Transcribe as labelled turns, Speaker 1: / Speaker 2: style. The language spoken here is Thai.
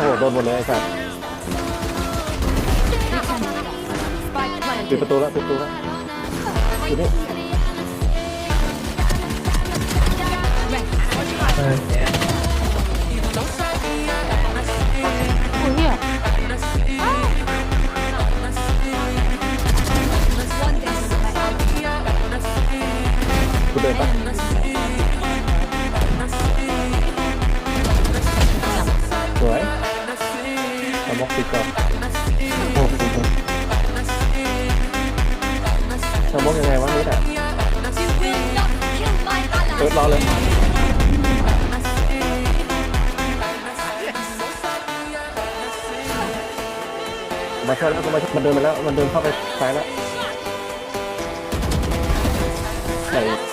Speaker 1: โอ้โหโดนหมดเลยไอ้สัส
Speaker 2: Spike
Speaker 1: ปิด
Speaker 2: planted.
Speaker 1: ประตูแล้วปิดประตูแล้วอยู่นี่
Speaker 3: โอ้ยเหี้ย
Speaker 1: กูเดินปะามอกติดก่อนโอ้โหสมอกยังไงวะนี่แหละเออรอเลยมาช่วยแล้วก็มามันเดินมาแล้ว มันเดินเข้าไปซ้ายแล้วไหน